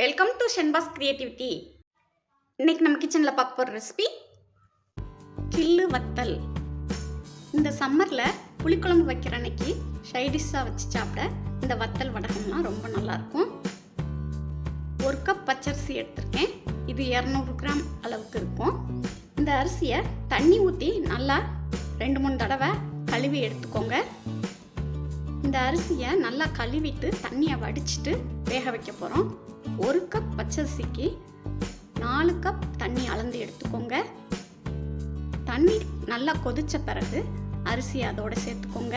Welcome to Shenba's creativity இன்னைக்கு நம்ம கிச்சனில் பார்க்க போகிற ரெசிபி கில்லு வத்தல். இந்த சம்மரில் புளிக்குழம்பு வைக்கிற அன்னைக்கு ஷைடிஷ்ஷாக வச்சு சாப்பிட இந்த வத்தல் வடகம்லாம் ரொம்ப நல்லாயிருக்கும். ஒரு கப் பச்சரிசி எடுத்திருக்கேன். இது இரநூறு கிராம் அளவுக்கு இருக்கும். இந்த அரிசியை தண்ணி ஊற்றி நல்லா ரெண்டு மூணு தடவை கழுவி எடுத்துக்கோங்க. இந்த அரிசியை நல்லா கழுவிட்டு தண்ணியை வடிச்சிட்டு வேக வைக்க போகிறோம் ஒரு கப் பச்சரிசிக்கு நாலு கப் தண்ணி அளந்து எடுத்துக்கோங்க. தண்ணி நல்லா கொதிச்ச பிறகு அரிசி அதோட சேர்த்துக்கோங்க.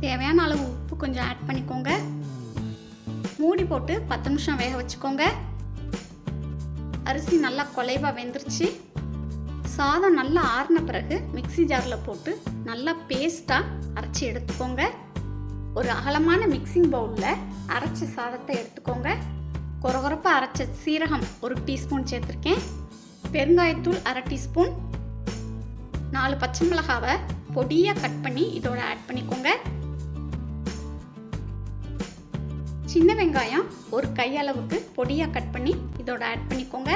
தேவையான அளவு உப்பு கொஞ்சம் ஆட் பண்ணிக்கோங்க. மூடி போட்டு பத்து நிமிஷம் வேக வச்சுக்கோங்க. அரிசி நல்லா குலைவாக வெந்துருச்சு. சாதம் நல்லா ஆறின பிறகு மிக்ஸி ஜாரில் போட்டு நல்லா பேஸ்ட்டாக அரைச்சி எடுத்துக்கோங்க. ஒரு அகலமான மிக்சிங் பவுலில் அரைச்ச சாதத்தை எடுத்துக்கோங்க. குறகுறப்பாக அரைச்ச சீரகம் ஒரு டீஸ்பூன் சேர்த்துருக்கேன். பெருங்காயத்தூள் அரை டீஸ்பூன். நாலு பச்சை மிளகாவை பொடியாக கட் பண்ணி இதோட ஆட் பண்ணிக்கோங்க. சின்ன வெங்காயம் ஒரு கையளவுக்கு பொடியாக கட் பண்ணி இதோட ஆட் பண்ணிக்கோங்க.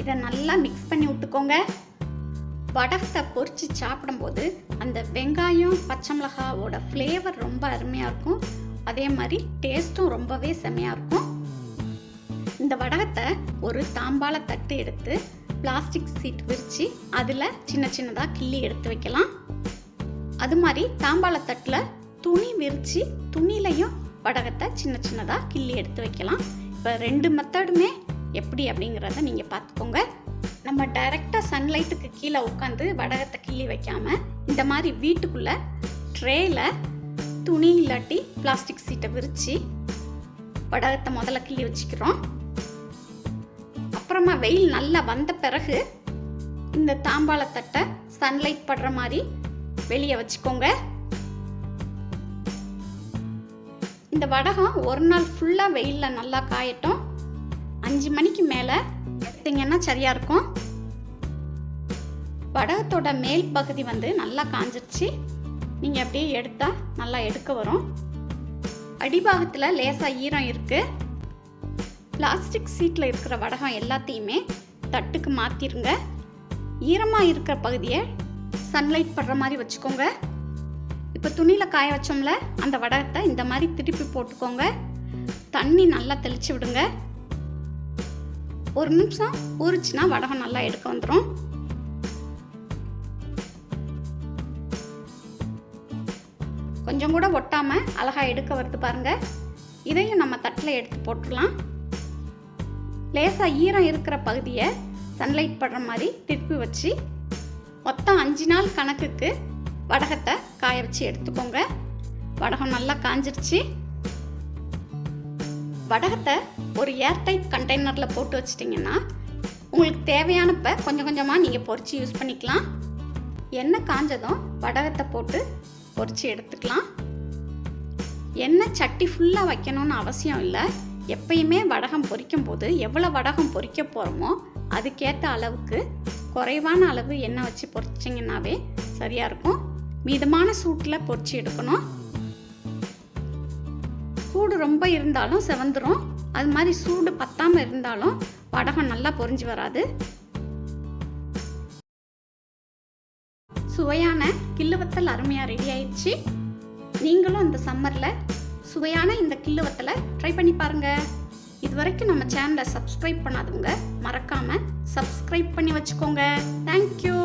இதை நல்லா மிக்ஸ் பண்ணி விட்டுக்கோங்க. வடகத்தை பொறிச்சு சாப்பிடும்போது அந்த வெங்காயம் பச்சை மிளகாவோட ஃப்ளேவர் ரொம்ப அருமையாக இருக்கும். அதே மாதிரி டேஸ்ட்டும் ரொம்பவே செமையாக இருக்கும். இந்த வடகத்தை ஒரு தாம்பாள தட்டு எடுத்து பிளாஸ்டிக் சீட் விரித்து அதில் சின்ன சின்னதாக கிள்ளி எடுத்து வைக்கலாம். அது மாதிரி தாம்பாள தட்டில் துணி விரித்து துணியிலையும் வடகத்தை சின்ன சின்னதாக கிள்ளி எடுத்து வைக்கலாம். இப்போ ரெண்டு மெத்தடுமே எப்படி அப்படிங்கிறத நீங்கள் பார்த்துக்கோங்க. நம்ம டைரெக்டாக சன்லைட்டுக்கு கீழே உட்காந்து வடகத்தை கிள்ளி வைக்காமல் இந்த மாதிரி வீட்டுக்குள்ளே ட்ரேயில் துணி இல்லாட்டி பிளாஸ்டிக் சீட்டை விரித்து வடகத்தை முதல்ல கிள்ளி வச்சுக்கிறோம். அப்புறமா வெயில் நல்லா வந்த பிறகு இந்த தாம்பாளத்தட்டை சன்லைட் படுற மாதிரி வெளியே வச்சுக்கோங்க. இந்த வடகம் ஒரு நாள் ஃபுல்லாக வெயிலில் நல்லா காயட்டும். அஞ்சு மணிக்கு மேலே எடுத்தீங்கன்னா சரியாக இருக்கும். வடகத்தோட மேல் பகுதி வந்து நல்லா காஞ்சிருச்சு. நீங்கள் அப்படியே எடுத்தால் நல்லா எடுக்க வரும். அடிபாகத்தில் லேசாக ஈரம் இருக்குது பிளாஸ்டிக் சீட்டில் இருக்கிற வடகம் எல்லாத்தையுமே தட்டுக்கு மாற்றிருங்க ஈரமாக இருக்கிற பகுதியை சன்லைட் படுற மாதிரி வச்சுக்கோங்க. இப்போ துணியில் காய வச்சோம்ல அந்த வடகத்தை இந்த மாதிரி திருப்பி போட்டுக்கோங்க. தண்ணி நல்லா தெளித்து விடுங்க. ஒரு நிமிஷம் ஊறிச்சுன்னா வடகம் நல்லா எடுக்க வந்துடும் கொஞ்சம் கூட ஒட்டாமல் அழகாக எடுக்க வருது பாருங்கள் இதையும் நம்ம தட்டில் எடுத்து போட்டுடலாம் லேசாக ஈரம் இருக்கிற பகுதியை சன்லைட் படுற மாதிரி திருப்பி வச்சு மொத்தம் அஞ்சு நாள் கணக்குக்கு வடகத்தை காய வச்சு எடுத்துக்கோங்க. வடகம் நல்லா காஞ்சிருச்சு. வடகத்தை ஒரு ஏர்டைட் கண்டெய்னரில் போட்டு வச்சிட்டிங்கன்னா உங்களுக்கு தேவையானப்ப கொஞ்சம் கொஞ்சமாக நீங்கள் பொரிச்சு யூஸ் பண்ணிக்கலாம். எண்ணெய் காஞ்சதும் வடகத்தை போட்டு பொறிச்சு எடுத்துக்கலாம். எண்ணெய் சட்டி ஃபுல்லாக வைக்கணும்னு அவசியம் இல்லை. எப்பயுமே வடகம் பொரிக்கும் போது எவ்வளோ வடகம் பொரிக்க போகிறோமோ அதுக்கேற்ற அளவுக்கு குறைவான அளவு எண்ணெய் வச்சு பொரிச்சிங்கன்னாவே சரியாக இருக்கும். மிதமான சூட்டில் பொரிச்சு எடுக்கணும். சூடு ரொம்ப இருந்தாலும் செவந்துடும் அது மாதிரி சூடு பத்தாமல் இருந்தாலும் வடகம் நல்லா பொரிஞ்சு வராது. சுவையான கில்லுவத்தல் அருமையாக ரெடி ஆயிடுச்சு. நீங்களும் இந்த சம்மரில் சுவையான இந்த கில்லுவத்தலை ட்ரை பண்ணி பாருங்கள் இது வரைக்கும் நம்ம சேனலை சப்ஸ்கிரைப் பண்ணாதவங்க மறக்காமல் சப்ஸ்கிரைப் பண்ணி வச்சுக்கோங்க. தேங்க்யூ